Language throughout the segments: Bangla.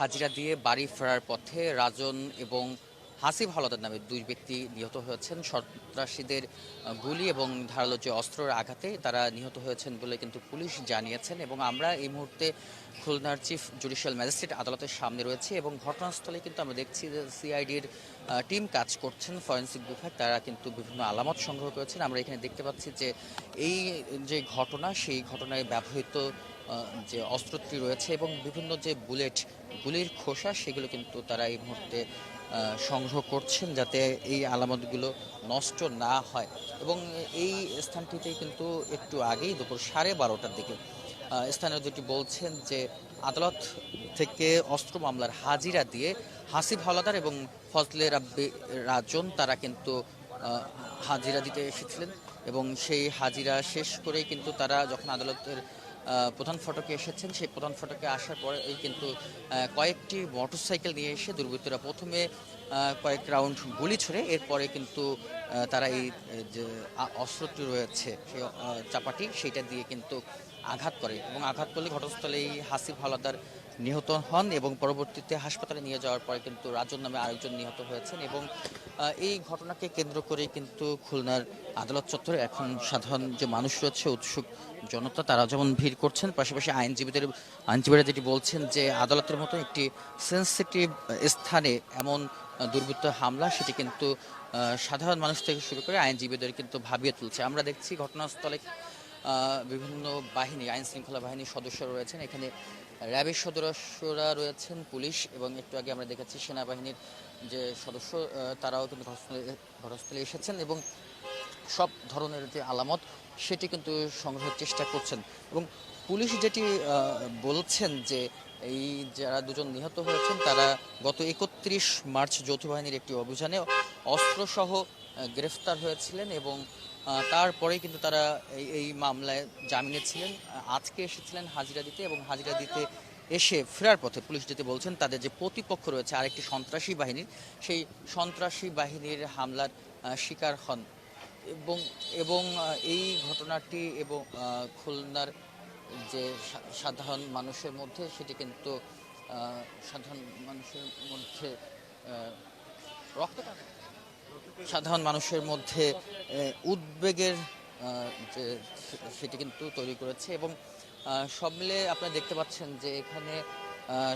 হাজিরা দিয়ে বাড়ি ফেরার পথে রাজন এবং হাসিব হাওলাদার নামে দুই ব্যক্তি নিহত হয়েছেন। সন্ত্রাসীদের গুলি এবং ধারালো যে অস্ত্রের আঘাতে তারা নিহত হয়েছেন বলে কিন্তু পুলিশ জানিয়েছেন এবং আমরা এই মুহূর্তে খুলনার চিফ জুডিশিয়াল ম্যাজিস্ট্রেট আদালতের সামনে রয়েছে এবং ঘটনাস্থলে কিন্তু আমরা দেখছি যে সিআইডির টিম কাজ করছেন। ফরেন্সিক বিভাগ তারা কিন্তু বিভিন্ন আলামত সংগ্রহ করেছেন। আমরা এখানে দেখতে পাচ্ছি যে এই যে ঘটনা, সেই ঘটনায় ব্যবহৃত যে অস্ত্রটি রয়েছে এবং বিভিন্ন যে বুলেট গুলির খোসা, সেগুলো কিন্তু তারা এই মুহূর্তে সংগ্রহ করছেন যাতে এই আলামতগুলো নষ্ট না হয়। এবং এই স্থানটিতে কিন্তু একটু আগেই দুপুর সাড়ে বারোটার দিকে স্থানীয় যেটি বলছেন যে আদালত থেকে অস্ত্র মামলার হাজিরা দিয়ে হাসিব হাওলাদার এবং ফজলে রাব্বি রাজন তারা কিন্তু হাজিরা দিতে এসেছিলেন। এবং সেই হাজিরা শেষ করেই কিন্তু তারা যখন আদালতের প্রধান ফটকে এসেছেন। সেই প্রধান ফটকে আসার পরে এই কিন্তু কয়েকটি মোটরসাইকেল নিয়ে এসে দুর্বৃত্তরা প্রথমে কয়েক রাউন্ড গুলি ছড়ে এরপরে কিন্তু তারা এই যে অস্ত্রটি রয়েছে, সেই চাপাটি, সেইটা দিয়ে কিন্তু আঘাত করে এবং আঘাত করলে ঘটনাস্থলে এই হাসিফ হাওলাদার নিহত হন এবং পরবর্তীতে হাসপাতালে নিয়ে যাওয়ার পরে কিন্তু রাজন নামে আরেকজন নিহত হয়েছেন এবং এই ঘটনাকে কেন্দ্র করে কিন্তু খুলনার আদালত চত্বরে এখন সাধারণ যে মানুষ রয়েছে, উৎসুক জনতা তারা যেমন ভিড় করছেন, পাশাপাশি আইনজীবীদের, আইনজীবীরা যেটি বলছেন যে আদালতের মতো একটি সেন্সিটিভ স্থানে এমন দুর্বৃত্ত হামলা, সেটি কিন্তু সাধারণ মানুষ থেকে শুরু করে আইনজীবীদের কিন্তু ভাবিয়ে তুলছে। আমরা দেখছি ঘটনাস্থলে বিভিন্ন বাহিনী, আইন শৃঙ্খলা বাহিনীর সদস্য রয়েছেন। এখানে র্যাবের সদস্যরা রয়েছেন, পুলিশ এবং একটু আগে আমরা দেখেছি সেনাবাহিনীর যে সদস্য তারাও কিন্তু ঘটনাস্থলে ঘটনাস্থলে এসেছেন এবং সব ধরনের যে আলামত, সেটি কিন্তু সংগ্রহের চেষ্টা করছেন। এবং পুলিশ যেটি বলছেন যে এই যারা দুজন নিহত হয়েছেন, তারা গত একত্রিশ মার্চ যৌথ বাহিনীর একটি অভিযানে অস্ত্রসহ গ্রেফতার হয়েছিলেন এবং তারপরে কিন্তু তারা এই এই মামলায় জামিনে ছিলেন। আজকে এসেছিলেন হাজিরা দিতে এবং হাজিরা দিতে এসে ফেরার পথে পুলিশ যেতে বলছেন, তাদের যে প্রতিপক্ষ রয়েছে আরেকটি সন্ত্রাসী বাহিনীর, সেই সন্ত্রাসী বাহিনীর হামলার শিকার হন। এবং এবং এই ঘটনাটি এবং খুলনার যে সাধারণ মানুষের মধ্যে, সেটি কিন্তু সাধারণ মানুষের মধ্যে রক্ত সাধারণ মানুষের মধ্যে উদ্বেগের যে সেটি কিন্তু তৈরি করেছে এবং সব মিলে আপনারা দেখতে পাচ্ছেন যে এখানে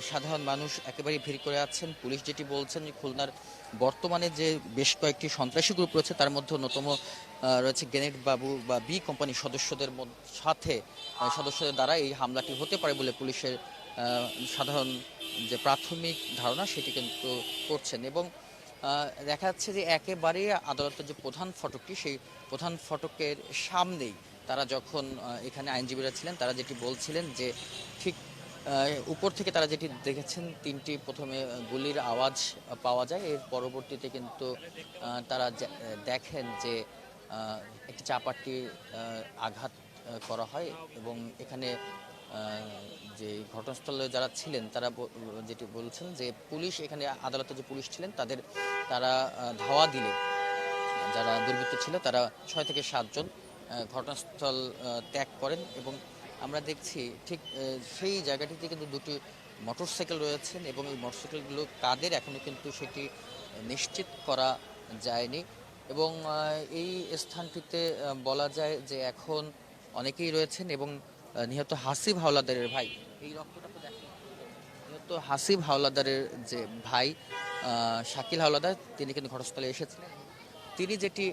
সাধারণ মানুষ একেবারে ভিড় করে আছেন। পুলিশ যেটি বলছেন যে খুলনার বর্তমানে যে বেশ কয়েকটি সন্ত্রাসী গ্রুপ রয়েছে, তার মধ্যে অন্যতম রয়েছে গেনেট বাবু বা বি কোম্পানির সদস্যদের সাথে সদস্যদের দ্বারা এই হামলাটি হতে পারে বলে পুলিশের সাধারণ যে প্রাথমিক ধারণা সেটি কিন্তু করছেন এবং দেখা যাচ্ছে যে একেবারে আদালতের যে প্রধান ফটকটি, সেই প্রধান ফটকের সামনেই তারা যখন এখানে আইনজীবীরা ছিলেন, তারা যেটি বলছিলেন যে ঠিক উপর থেকে তারা যেটি দেখেছেন, তিনটি প্রথমে গুলির আওয়াজ পাওয়া যায়। এর পরবর্তীতে কিন্তু তারা দেখেন যে একটি চাপাটি আঘাত করা হয় এবং এখানে যে ঘটনাস্থলে যারা ছিলেন, তারা যেটি বলছেন যে পুলিশ এখানে, আদালতে যে পুলিশ ছিলেন, তাদের, তারা ধাওয়া দিলে যারা দুর্বৃত্ত ছিল, তারা ছয় থেকে সাতজন ঘটনাস্থল ত্যাগ করেন এবং আমরা দেখছি ঠিক সেই জায়গাটিতে কিন্তু দুটি মোটরসাইকেল রয়েছেন এবং এই মোটরসাইকেলগুলো কাদের এখনও কিন্তু সেটি নিশ্চিত করা যায়নি এবং এই স্থানটিতে বলা যায় যে এখন অনেকেই রয়েছেন এবং নিহত হাসিব হাওলাদারের ভাই। এই রক্তটা দেখেন। নিহত হাসিব হাওলাদারের যে ভাই শাকিল হাওলাদার, তিনি কিন্তু ঘটনাস্থলে এসেছিলেন। তিনি যেটি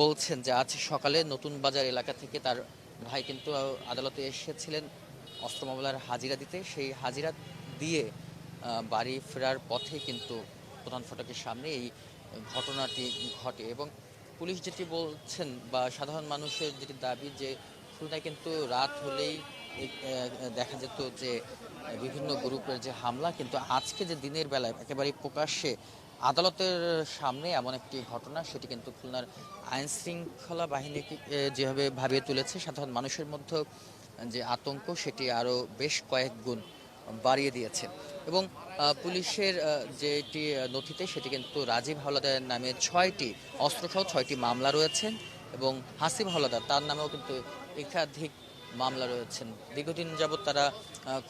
বলছেন যে আজ সকালে নতুন বাজার এলাকা থেকে তার ভাই কিন্তু আদালতে এসেছিলেন অস্ত্র মামলার হাজিরা দিতে। সেই হাজিরা দিয়ে বাড়ি ফেরার পথে কিন্তু প্রধান ফটকের সামনে এই ঘটনাটি ঘটে। এবং পুলিশ যেটি বলছেন বা সাধারণ মানুষের যেটি দাবি যে খুলনায় কিন্তু রাত হলেই দেখা যেত যে বিভিন্ন গ্রুপের যে হামলা, কিন্তু আজকে যে দিনের বেলায় একেবারে প্রকাশ্যে আদালতের সামনে এমন একটি ঘটনা, সেটি কিন্তু খুলনার আইন শৃঙ্খলা বাহিনীকে যেভাবে ভাবিয়ে তুলেছে, সাধারণ মানুষের মধ্যে যে আতঙ্ক, সেটি আরও বেশ কয়েক গুণ বাড়িয়ে দিয়েছে। এবং পুলিশের যেটি নথিতে, সেটি কিন্তু রাজীব হাওলাদার নামে ছয়টি, অস্ত্রসহ ছয়টি মামলা রয়েছে এবং হাসিব হাওলাদার, তার নামেও কিন্তু একাধিক মামলা রয়েছেন। দীর্ঘদিন যাবৎ তারা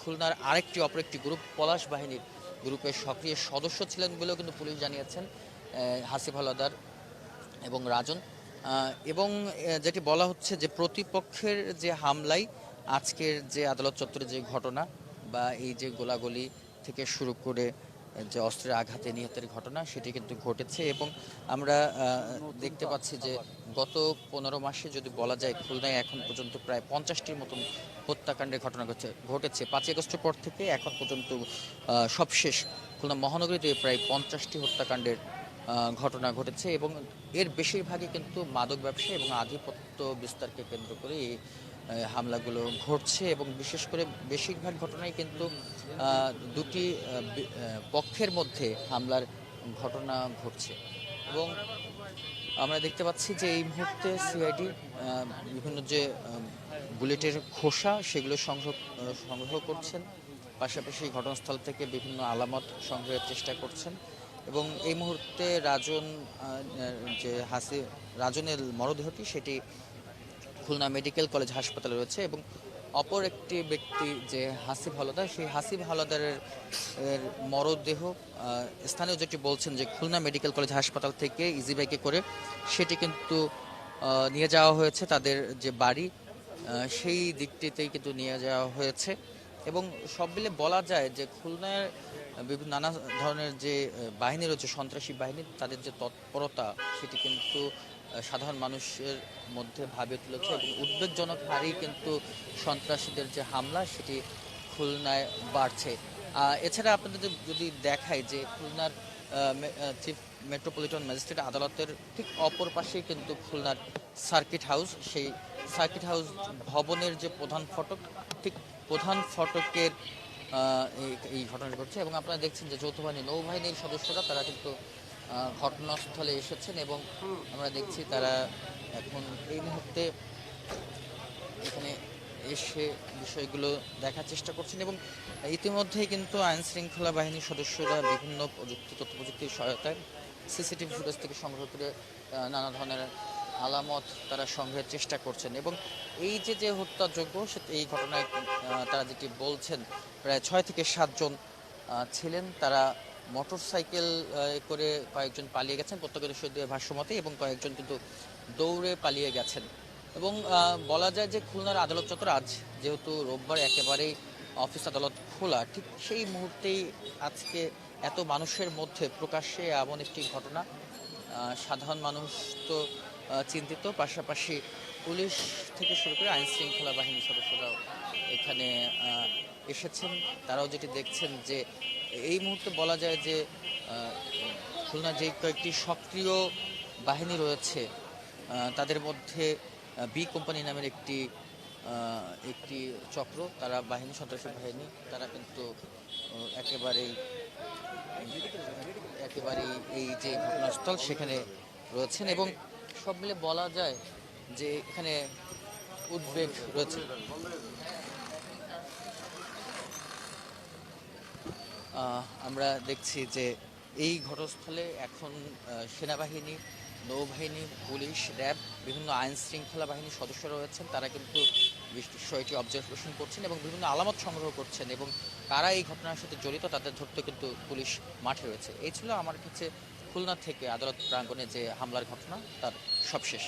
খুলনার আরেকটি অপর একটি গ্রুপ, পলাশ বাহিনীর গ্রুপের সক্রিয় সদস্য ছিলেন বলেও কিন্তু পুলিশ জানিয়েছেন হাসিফ হাসিব হাওলাদার এবং রাজন। এবং যেটি বলা হচ্ছে যে প্রতিপক্ষের যে হামলায় আজকের যে আদালত চত্বরে যে ঘটনা বা এই যে গোলাগুলি থেকে শুরু করে যে অস্ত্রের আঘাতে নিহতের ঘটনা সেটি কিন্তু ঘটেছে এবং আমরা দেখতে পাচ্ছি যে গত পনেরো মাসে যদি বলা যায় খুলনায় এখন পর্যন্ত প্রায় পঞ্চাশটির মতন হত্যাকাণ্ডের ঘটনা ঘটছে, ঘটেছে। পাঁচই আগস্টের পর থেকে এখন পর্যন্ত সবশেষ খুলনা মহানগরীতে প্রায় পঞ্চাশটি হত্যাকাণ্ডের ঘটনা ঘটেছে এবং এর বেশিরভাগই কিন্তু মাদক ব্যবসা এবং আধিপত্য বিস্তারকে কেন্দ্র করে এই হামলাগুলো ঘটছে এবং বিশেষ করে বেশিরভাগ ঘটনাই কিন্তু দুটি পক্ষের মধ্যে হামলার ঘটনা ঘটছে। এবং আমরা দেখতে পাচ্ছি যে এই মুহূর্তে সিআইডি বিভিন্ন যে বুলেটের খোসা, সেগুলো সংগ্রহ সংগ্রহ করছেন। পাশাপাশি ঘটনাস্থল থেকে বিভিন্ন আলামত সংগ্রহের চেষ্টা করছেন। এবং এই মুহূর্তে রাজন যে হাসি, রাজনের মরদেহটি, সেটি খুলনা মেডিকেল কলেজ হাসপাতালে রয়েছে এবং অপর একটি ব্যক্তি যে হাসিব হাওলাদার সেই হাসিব হাওলাদারের এর মরদেহ স্থানীয় যেটি বলছেন যে খুলনা মেডিকেল কলেজ হাসপাতাল থেকে ইজি বাইকে করে সেটি কিন্তু নিয়ে যাওয়া হয়েছে তাদের যে বাড়ি সেই দিকটিতেই কিন্তু নিয়ে যাওয়া হয়েছে এবং সব মিলে বলা যায় যে খুলনার বিভিন্ন নানা ধরনের যে বাহিনী রয়েছে, সন্ত্রাসী বাহিনী, তাদের যে তৎপরতা সেটি কিন্তু সাধারণ মানুষের মধ্যে ভাবে তুলেছে এবং উদ্বেগজনক হারেই কিন্তু সন্ত্রাসীদের যে হামলা, সেটি খুলনায় বাড়ছে। এছাড়া আপনাদের যদি দেখায় যে খুলনার চিফ মেট্রোপলিটন ম্যাজিস্ট্রেট আদালতের ঠিক অপর পাশেই কিন্তু খুলনার সার্কিট হাউস। সেই সার্কিট হাউস ভবনের যে প্রধান ফটক, ঠিক প্রধান ফটকের এই- ঘটনা ঘটছে এবং আপনারা দেখছেন যে যৌথ বাহিনী নৌবাহিনীর সদস্যরা, তারা কিন্তু ঘটনাস্থলে এসেছেন এবং আমরা দেখছি তারা এখন এই মুহূর্তে এখানে এসে বিষয়গুলো দেখার চেষ্টা করছেন এবং ইতিমধ্যেই কিন্তু আইন শৃঙ্খলা বাহিনীর সদস্যরা বিভিন্ন প্রযুক্তি তথ্য প্রযুক্তির সহায়তায় সিসিটিভি ফুটেজ থেকে সংগ্রহ করে নানা ধরনের আলামত তারা সংগ্রহের চেষ্টা করছেন এবং এই যে যে হত্যাযোগ্য এই ঘটনায় তারা যেটি বলছেন, প্রায় ছয় থেকে সাতজন ছিলেন। তারা মোটর সাইকেল করে কয়েকজন পালিয়ে গেছেন প্রত্যক্ষদর্শীদের ভাষ্যমতে এবং কয়েকজন কিন্তু দৌড়ে পালিয়ে গেছেন। এবং বলা যায় যে খুলনার আদালত চত্বর আজ যেহেতু রোববার একেবারেই অফিস আদালত খোলা, ঠিক সেই মুহূর্তেই আজকে এত মানুষের মধ্যে প্রকাশ্যে এমন একটি ঘটনা সাধারণ মানুষ তো চিন্তিত। পাশাপাশি পুলিশ থেকে শুরু করে আইন শৃঙ্খলা বাহিনীর সদস্যরাও এখানে এসেছেন। তারাও যেটি দেখছেন যে এই মুহূর্তে বলা যায় যে খুলনা যে কয়েকটি সক্রিয় বাহিনী রয়েছে তাদের মধ্যে বি কোম্পানি নামের একটি একটি চক্র, তারা বাহিনী, সন্ত্রাসী বাহিনী, তারা কিন্তু একেবারেই একেবারেই এই যে ঘটনাস্থল সেখানে রয়েছেন এবং সব মিলে বলা যায় যে এখানে উদ্বেগ রয়েছে। আমরা দেখছি যে এই ঘটনাস্থলে এখন সেনাবাহিনী, নৌবাহিনী, পুলিশ, র্যাব, বিভিন্ন আইন শৃঙ্খলা বাহিনীর সদস্যরা রয়েছেন। তারা কিন্তু বিষয়টি অবজারভেশন করছেন এবং বিভিন্ন আলামত সংগ্রহ করছেন এবং কারা এই ঘটনার সাথে জড়িত তাদের ধরতে কিন্তু পুলিশ মাঠে রয়েছে। এই ছিল আমার কাছে খুলনা থেকে আদালত প্রাঙ্গণে যে হামলার ঘটনা তার সবশেষ।